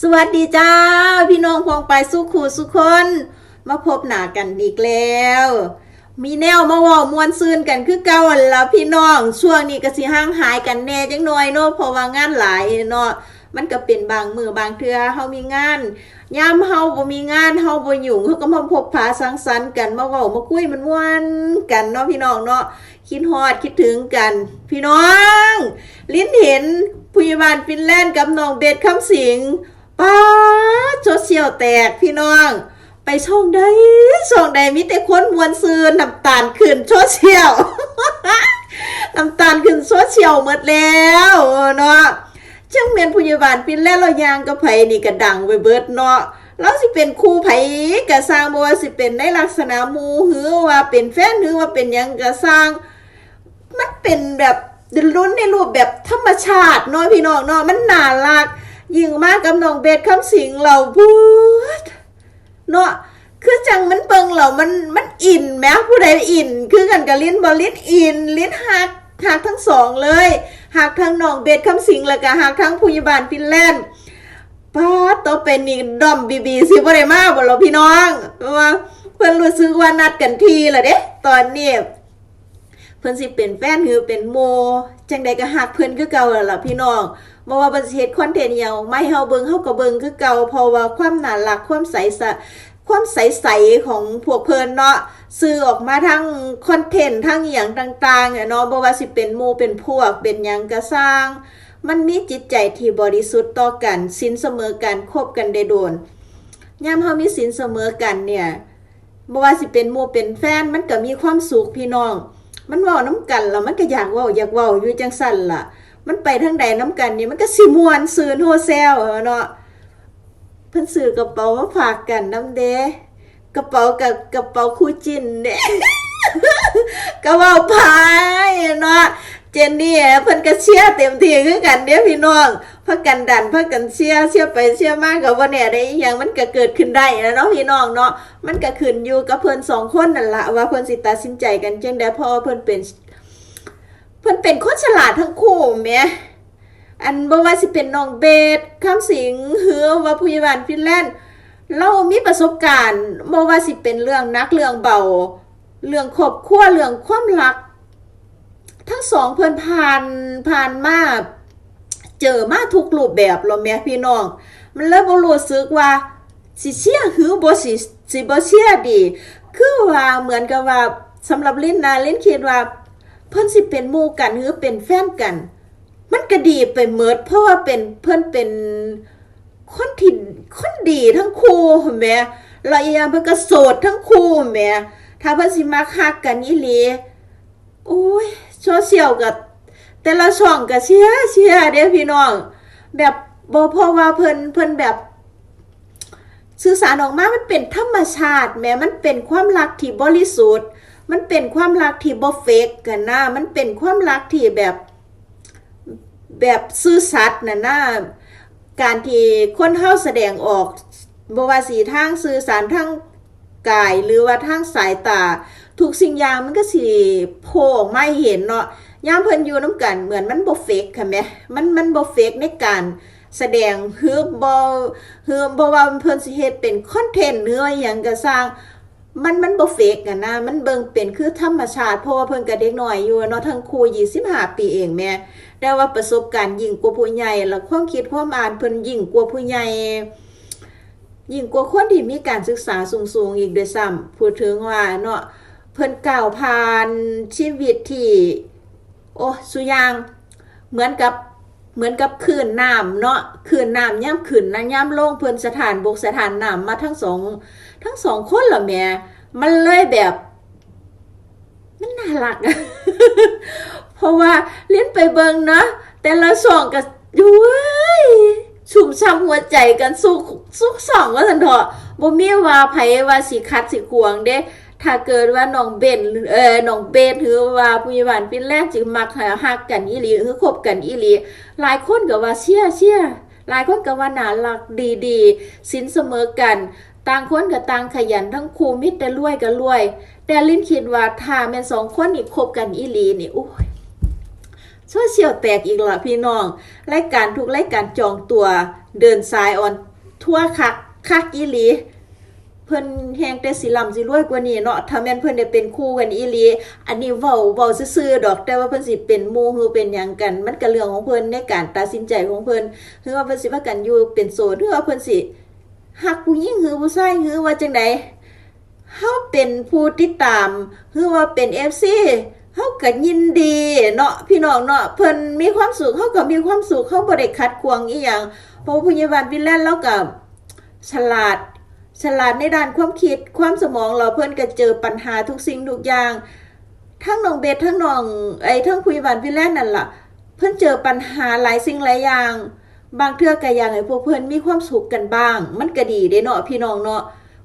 สวัสดีจ้า พี่น้องพองไปสุขูสุคน มาพบหน้ากันอีกแล้ว มีแนวมาว่ามวนซืนกันคือเก่าหั่นละพี่น้องช่วงนี้ก็สิห่างหายกันแน่จังหน่อยเนาะเพราะว่างานหลายเนาะมันก็เป็นบางมือบางเทือเฮามีงานยามเฮาบ่มีงานเฮาบ่ยุ่เฮาก็มาพบปะสังสรรค์กันมาเว้ามาคุยมันม่วนกันเนาะพี่น้องเนาะคิดฮอดคิดถึงกัน พี่น้อง ลิ้นเห็นพยาบาลฟินแลนด์กับน้องเบสคำสิง ป้าดโซเชียลแตกพี่น้อง ไปช่องใดช่องใดมีแต่คนมวนซืนน้ำตาลขึ้นโซเชียลน้ำตาลขึ้นโซเชียลหมดแล้วเนาะจังเมียนพยาบาลฟินแลนด์เรายางกับไผนี่ก็ดังไปเบิดเนาะเราสิเป็นครูไผก็สร้างบ่ว่าสิเป็นในลักษณะมูหือว่าเป็นแฟนหรือว่าเป็นยังก็สร้าง มันเป็นแบบลุ้นในรูปแบบธรรมชาติเนาะพี่น้องเนาะมันน่ารัก ยิ่งมากกับน้องเบสคำสิงเราพูดเนาะคือจังมันเบิงเรามันมันอินแม้ผู้ใดอิน คือกันกับลิ้นบอลิ้นอิน ลิ้นหักหักทั้งสองเลยหักทั้งน้องเบสคำสิงแล้วก็หักทั้งผู้ยาบาลฟินแลนด์ป้าต่อเป็นนี่ดอมบีบีสิบ่ได้มาบ่เราพี่น้องว่าเพิ่นรู้สึกว่านัดกันทีละเด้ตอนนี้เพิ่นสิเป็นแฟนหรือเป็นโม จังใดก็ฮักเพิ่นคือเก่าแล้วล่ะพี่น้อง บ่ว่าเพิ่นสิเฮ็ดคอนเทนต์หยังออกมาให้เฮาเบิ่งเฮาก็เบิ่งคือเก่าเพราะว่าความน่ารักความใสสะความใสๆของพวกเพิ่นเนาะสื่อออกมาทั้งคอนเทนต์ทั้งอย่างต่างๆเนาะบ่ว่าสิเป็นหมู่เป็นพวกเป็นหยังก็สร้าง มันมีจิตใจที่บริสุทธิ์ต่อกันสินเสมอกันคบกันได้โดนยามเฮามีสินเสมอกันเนี่ยบ่ว่าสิเป็นหมู่เป็นแฟนมันก็มีความสุขพี่น้อง มันเว้าน้ำกันแล้วมันก็อยากเว้าอยากเว้าอยู่จังสั่นล่ะ มันไปทางใดน้ำกันนี่มันก็สิมวนซืนโฮแซลเนาะเพิ่นซื้อกระเป๋ามาฝากกันน้ำเดกระเป๋ากับกระเป๋าคู่จิ้นเด้ก็เว้าพายเนาะเจนนี่เพิ่นก็เชียร์เต็มที่คือกันเด้พี่น้องพักกันดันพักกันเชียร์เชียร์ไปเชียร์มาก็บ่แน่ได้อีหยังมันก็เกิดขึ้นได้นะเนาะพี่น้องเนาะมันก็ขึ้นอยู่กับเพิ่นสองคนนั่นละว่าเพิ่นสิตัดสินใจกันจังได๋เพราะว่าเพิ่นเป็น พิ่นเป็นคนฉลาดทั้งคู่แหมอันบ่ว่าสิเป็นน้องเบสคำสิงหรือว่าผู้ใหญ่บ้านฟินแลนด์เรามีประสบการณ์บ่ว่าสิเป็นเรื่องนักเรื่องเบา เรื่องครอบครัวเรื่องความรัก ทั้งสองเพิ่นผ่านผ่านมาเจอมาทุกรูปแบบแล้วแม่พี่น้อง มันเลยบ่รู้สึกว่าสิเชียร์หรือบ่สิสิบ่เชียร์ดี คือว่าเหมือนกับว่าสำหรับลิ้นนะลิ้นคิดว่า เพิ่นสิเป็นหมู่กันหรือเป็นแฟนกัน มันก็ดีไปเมิดเพราะว่าเป็นเพิ่นเป็นคนที่คนดีทั้งคู่แหม่แล้วอีย่างเพิ่นก็โสดทั้งคู่แหม่ถ้าเพิ่นสิมักฮักกันอีหลีโอ้ยโซเชียลก็แต่ละช่องก็เชียเชียเด้พี่น้อง แบบบ่เพราะว่าเพิ่นเพิ่นแบบสื่อสารออกมา มันเป็นธรรมชาติ แม้มันเป็นความรักที่บริสุทธิ์ มันเป็นความรักที่บ่เฟกกันนะมันเป็นความรักที่แบบแบบซื่อสัตย์นะนะการที่คนเฮาแสดงออกบ่ว่าสีทางสื่อสารทางกายหรือว่าทางสายตาทุกสิ่งอย่างมันก็สิโผล่ออกมาเห็นเนาะยามเพิ่นอยู่น้ำกันเหมือนมันบ่เฟกค่ะแม่มันมันบ่เฟกในการแสดงฮือบ่คือบ่ว่าเพิ่นสิเฮ็ดเป็นคอนเทนต์หรือว่าหยังก็สร้าง มันมันบ่เฟกกันนะ มันเบิ่งเป็นคือธรรมชาติเพราะว่าเพิ่นก็เด็กน้อยอยู่เนาะทั้งคู่25ปีเองแม่แต่ว่าประสบการณ์ยิ่งกว่าผู้ใหญ่แล้วความคิดความอ่านเพิ่นยิ่งกว่าผู้ใหญ่ยิ่งกว่าคนที่มีการศึกษาสูงๆอีกด้วยซ้ำพูดถึงว่าเนาะเพิ่นก้าวผ่านชีวิตที่โอ้สุยางเหมือนกับเหมือนกับคลื่นน้ำเนาะคลื่นน้ำย่ำขึ้นนะย่ำลงเพิ่นสถานบกสถานน้ำมาทั้งสอง ทั้งสองคนเหรอแม่มันเลยแบบ มันน่ารักอะเพราะว่าเลี้ยนไปเบิงเนาะแต่ละสองก็ยุ้ยชุ่มช่ำหัวใจกันสุกสุกสองว่าสันเถอะบ่มีว่าไผว่าสิคัดสิขวงเด้ ถ้าเกิดว่าน้องเบนเออน้องเบนหรือว่าผู้ใหญ่บ้านฟินแลนด์จึงมักหาฮักกันอีหลีหรือคบกันอีหลีหลายคนก็ว่าเชียเชียหลายคนก็ว่าน่ารักดีดีๆสินเสมอกัน ต่างคนก็ต่างขยันทั้งคู่มิตรแต่รวยก็รวย แต่ลิ้นคิดว่าถ้าแม่นสองคนนี่คบกันอีลีนี่โอ้ยโซเชียลแตกอีกละพี่น้องรายการทุกรายการจองตัวเดินสายออนทั่วคักคักอีลีเพิ่นแฮงแต่สิลำสิรวยกว่านี้เนาะถ้าแม่นเพิ่นได้เป็นคู่กันอีลีอันนี้เว้าเว้าซื่อๆดอกแต่ว่าเพิ่นสิเป็นหมู่คือเป็นหยังกัน มันก็เรื่องของเพิ่นในการตัดสินใจของเพิ่นคือว่าเพิ่นสิว่ากันอยู่เป็นโสดหรือว่าเพิ่นสิ ฮักผู้หญิงหือผู้ชายหือว่าจังไดเฮาเป็นผู้ติดตามหือว่าเป็น FC เฮาก็ยินดีเนาะพี่น้องเนาะเพิ่นมีความสุขเฮาก็มีความสุขเฮาบ่ได้ขัดขวางอีหยังเพราะผู้ใหญ่บ้านวินแลนด์เราก็ฉลาดฉลาดในด้านความคิดความสมองเราเพื่อนก็เจอปัญหาทุกสิ่งทุกอย่าง ทั้งน้องเบสทั้งน้องไอ้ทั้งผู้ใหญ่บ้านพี่แลนนั่นล่ะ เพื่อนเจอปัญหาหลายสิ่งหลายอย่าง บางเทื่อก็อยากให้พวกเพื่อนมีความสุขกันบ้าง มันก็ดีเด้เนาะพี่น้องเนาะ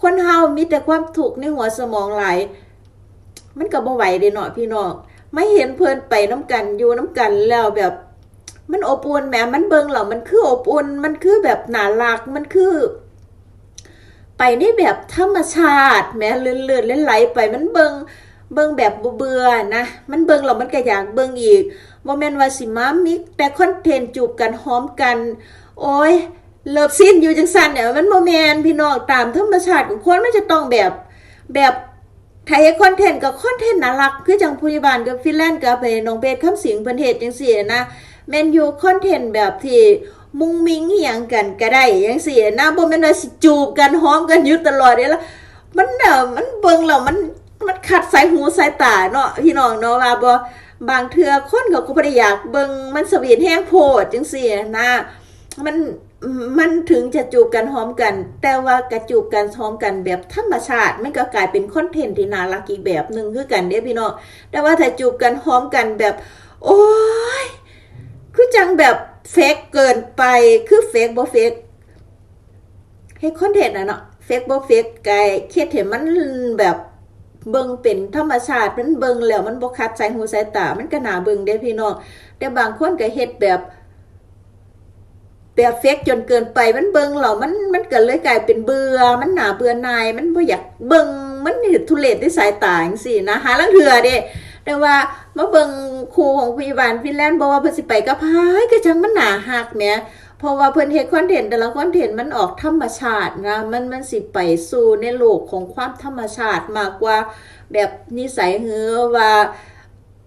คนเฮามีแต่ความทุกข์ในหัวสมองหลายมันก็บ่ไหวเด้เนาะพี่น้องไม่เห็นเพื่อนไปน้ำกันอยู่น้ำกันแล้วแบบ มันอบอุ่นแหมมันเบิงเหล่ามันคืออบอุ่นมันคือแบบน่ารักมันคือ ไปในแบบธรรมชาติแหม้เลื่อนๆไหลไปมันเบิง เบิงแบบบเบื่อนะ มันเบิงแล้วมันก็อยากเบิงอีกบ่แม่นว่าสิมามิก แต่คอนเทนต์จูบกันหอมกัน โอ้ยเลิฟซีนอยู่จังซั่นเนี่ยมันบ่แม่นพี่น้องตามธรรมชาติของคนมันจะต้องแบบแบบไทยคอนเทนต์กับคอนเทนต์น่ารักคือจังผู้ใหญ่บ้านกับฟินแลนด์กับไปน้องเบสคำสิงเพิ่นเฮ็ดจังซี่นะแม่นอยู่คอนเทนต์แบบที่มุงมิงอหย่างกันก็ได้ยังสินะบ่แม่นว่าสิจูบกันหอมกันอยู่ตลอดเด้ละมันเน่ะมันเบิ่งแล้วมัน มันขัดสายหูสายตาเนาะพี่น้องเนาะว่าบ่บางเทือคนเขาก็บ่ได้อยากเบิ่งมันสวีทแห้งโพดจังซี่นะมันมันถึงจะจูบกันหอมกัน แต่ว่ากระจูบกันหอมกันแบบธรรมชาติมันก็กลายเป็นคอนเทนต์ที่น่ารักอีกแบบหนึ่งคือกันเด้พี่น้องแต่ว่าถ้าจูบกันหอมกันแบบ โอ้ยคือจังแบบเฟกเกินไปคือเฟกบ่เฟกให้คอนเทนต์น่ะเนาะเฟกบ่เฟกไกเคิดเห็นมันแบบ เบิ่งเป็นธรรมชาติมันเบิ่งแล้วมันบ่คัดสายหูสายตา มันก็น่าเบิ่งเด้พี่น้องแต่บางคนก็เฮ็ดแบบแบบเฟกจนเกินไปมันเบิ่งแล้วมันมันก็เลยกลายเป็นเบื่อมันหนาเบื่อนาย มันบ่อยากเบิ่งมันนี่ทุเรศในสายตาจังซี่นะหาลังเทื่อเด้แต่ว่ามาเบิงครูของพยาบาลฟินแลนด์บอกว่าเพิ่นสิไปกับพายก็จังมันหนาหักแหมเพ ราะว่าเพิ่นเฮ็ดคอนเทนต์แต่ละคอนเทนต์มันออกธรรมชาตินะมันมันสิไปสู่ในโลกของความธรรมชาติมากกว่าแบบนิสัยเฮือว่า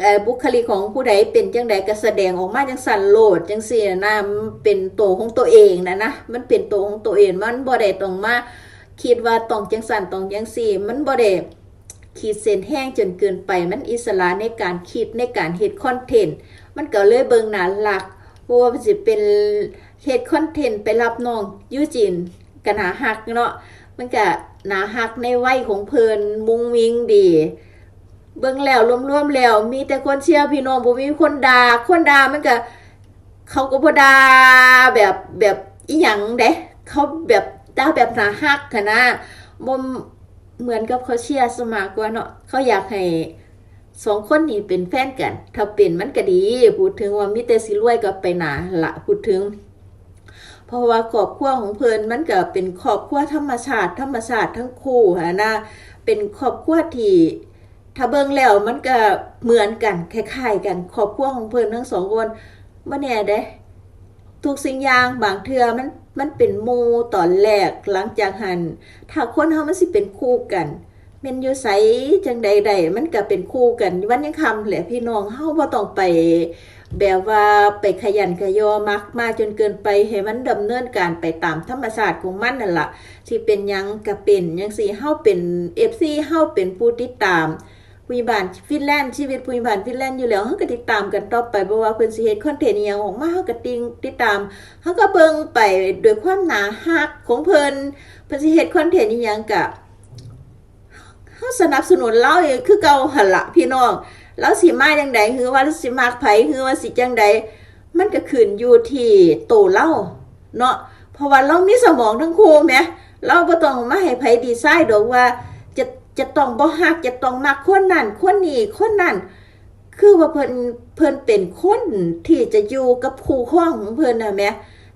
เออบุคลิกของผู้ใดเป็นจังใดก็แสดงออกมาจังสั่นโลดจังซี่นะเป็นตัวของตัวเองนะนะมันเป็นตัวของตัวเองมันบ่ได้ต้องมาคิดว่าต้องจังสั่นต้องจังซี่ มันบ่ได้ขีดเส้นแห้งจนเกินไปมันอิสระในการคิดในการเฮ็ดคอนเทนต์มันก็เลยเบิงหนาหลักเพราะว่ามันสิเป็น เฮ็ดคอนเทนต์ไปรับน้องยูจินก็หนาหักเนาะมันก็หนาหักในวัยของเพิ่นมุงมิงดี เบิ่งแล้วรวมๆแล้ว มีแต่คนเชียร์พี่น้องบ่มีคนด่าคนด่ามันก็เขาก็บ่ด่าแบบแบบอีหยังเด้เขาแบบด่าแบบหนาหักค่ะนะบ่เหมือนกับเขาเชียร์สมากกว่าเนาะเขาอยากให้สองคนนี้เป็นแฟนกัน ถ้าเป็นมันก็ดี พูดถึงว่ามีแต่สิรวยก็ไปหนาละพูดถึง เพราะว่าครอบครัวของเพิ่นมันก็เป็นครอบครัวธรรมชาติ ธรรมชาติทั้งคู่หะนะเป็นครอบครัวที่ถ้าเบิ่งแล้วมันก็เหมือนกันคล้ายๆกันครอบครัวของเพิ่นทั้งสองคนบ่แน่เด้ทุกสิ่งอย่างบางเทื่อมันมันเป็นมู่ตอนแรกหลังจากหันถ้าคนเฮามันสิเป็นคู่กันแม่นอยู่ไสจังใดๆมันก็เป็นคู่กันวันยังคำแหละพี่น้องเฮาบ่ต้องไป แบบว่าไปขยันขยอมักมาจนเกินไปให้มันดำเนินการไปตามธรรมชาติของมันนั่นล่ะที่เป็นยังก็เป็นจังซีเฮาเป็น FC เฮาเป็นผู้ติดตามผู้บ้านฟินแลนด์ชีวิตผู้บ้านฟินแลนด์อยู่แล้วเฮาก็ติดตามกันต่อไปเพราะว่าเพิ่นสิเฮ็ดคอนเทนต์อีหยังออกมาเฮาก็ติงติดตามเฮาก็เบิ่งไปด้วยความหนาฮักของเพิ่นเพิ่นสิเฮ็ดคอนเทนต์อีหยังก็เฮาสนับสนุนเราเองคือเก่าหั่นล่ะพี่น้อง เราสิมาจังใดคือว่าสิมักไผคือว่าสิจังใดมันก็ขึ้นอยู่ที่โตเราเนาะเพราะว่าเรามีสมองทั้งคู่แหมเราบ่ต้องมาให้ไผดีไซน์ดอกว่าจะจะต้องบ่ฮักจะต้องมักคนนั้นคนนี้คนนั้นคือว่าเพิ่นเพิ่นเป็นคนที่จะอยู่กับคู่ครองของเพิ่นนะแหม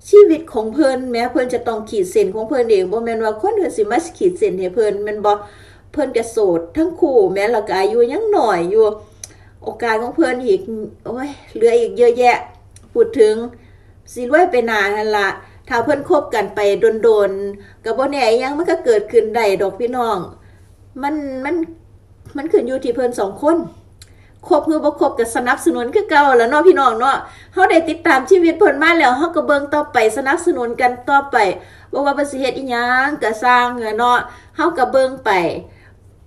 ชีวิตของเพิ่นแหมเพิ่นจะต้องขีดเส้นของเพิ่นเองบ่แม่นว่าคนอื่นสิมาขีดเส้นให้เพิ่นม่นบ่เพิ่นก็โสดทั้งคู่แม้แล้วก็อายุยังหน้อยอยู่ โอกาสของเพิ่อนอีก โอ้ยเหลืออีกเยอะแยะพูดถึงสิรวยไปนานนั่นละถ้าเพิ่อนคบกันไปโดนๆก็บ่แน่ยังมันก็เกิดขึ้นได้ดอกพี่น้อง มันมันมันขึ้นอยู่ที่เพิ่อนสองคนคบคือบ่คบก็สนับสนุนคือเก่าแล้วเนาะพี่น้องเนาะเฮาได้ติดตามชีวิตเพิ่นมาแล้วเฮาก็เบิ่งต่อไปสนับสนุนกันต่อไปบ่ว่าเพิ่นสิเฮ็ดอีหยังก็สร้างเนาะเฮาก็เบิ่งไป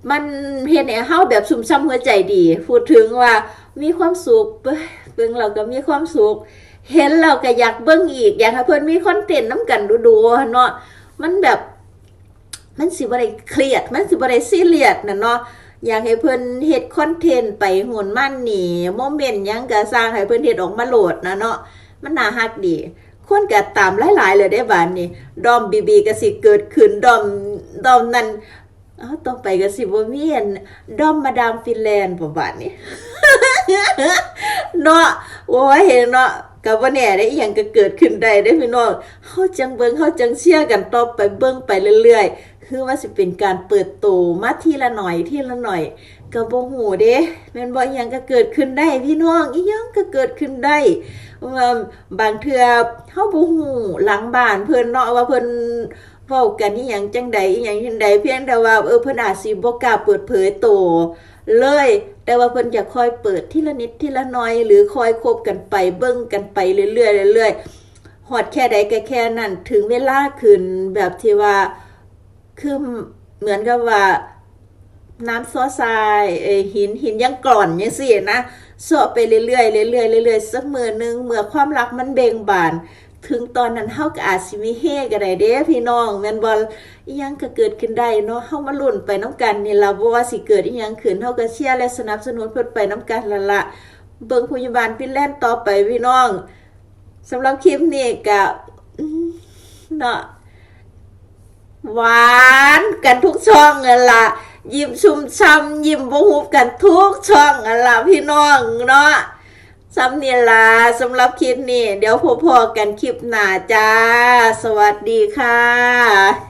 มันเฮ็ดให้เฮาแบบชุ่มช่ำหัวใจดี พูดถึงว่ามีความสุขเบิ่งเราก็มีความสุข เห็นเราก็อยากเบิ่งอีก อยากให้เพิ่นมีคอนเทนต์นํกันดูๆเนาะมันแบบ มันสิบ่ได้เครียด มันสิบ่ได้ซีเรียสน่ะเนาะอยากให้เพิ่นเฮ็ดคอนเทนต์ไปโหนมันนี่โมเมนต์ยังก็สร้างให้เพิ่นเฮ็ดออกมาโหลดนะเนาะมันน่าฮักดีคนก็ตามหลายๆเลยได้บานนี้ดอมบีบีก็สิเกิดขึ้นดอมดอมนั้น อ้าต่อไปก็สิบ่มีอันดอมมาดามฟินแลนด์บ่บาดนี้เนาะโอ้ยเห็นเนาะก็บ่แน่ได้อีหยังก็เกิดขึ้นได้เด้พี่น้องเฮาจังเบิงเฮาจังเชียร์กันต่อไปเบิ่งไปเรื่อยๆ คือว่าสิเป็นการเปิดโตมาทีละหน่อยทีละหน่อยก็บ่ฮู้เด้แม่นบ่อีหยังก็เกิดขึ้นได้พี่น้องอีหยังก็เกิดขึ้นได้ว่าบางเทื่อเฮาบ่ฮู้หลังบ้านเพิ่นเนาะว่าเพิ่น เว้ากันอีหยังจังใดอีหยังจังใดเพียงแต่ว่าเออเพิ่นอาจสิบ่กล้าเปิดเผยโตเลย แต่ว่าเพิ่นจะคอยเปิดทีละนิดทีละน้อย หรือคอยคบกันไปเบิ่งกันไปเรื่อยๆเรื่อยๆฮอดแค่ใดก็แค่นั้นถึงเวลาขึ้นแบบที่ว่าคือเหมือนกับว่าน้ำซอทรายเอหินหินยังกร่อนยังสินะเสาะไปเรื่อยๆเรื่อยๆเรื่อยๆสักมือนึงเมื่อความรักมันเบ่งบาน ถึงตอนนั้นเฮาก็อาจสิมีเฮก็ได้เด้พี่น้องแม่นบ่อีหยังก็เกิดขึ้นได้เนาะเฮามาลุ้นไปน้ำกันนี่ล่ะบ่ว่าสิเกิดอีหยังขึ้นเฮาก็เชียร์และสนับสนุนเพิ่นไปน้ำกันละละเบิ่งพยาบาลฟินแลนด์ต่อไปพี่น้องสำหรับคลิปนี้ก็เนาะหวานกันทุกช่องนั่นล่ะยิ้มชุ่มช่ำยิ้มบหุบกันทุกช่องนั่นล่ะพี่น้องเนาะ ซ้ำนี่ล่ะสำหรับคลิปนี้ เดี๋ยวพบพอกันคลิปหน้าจ้า สวัสดีค่ะ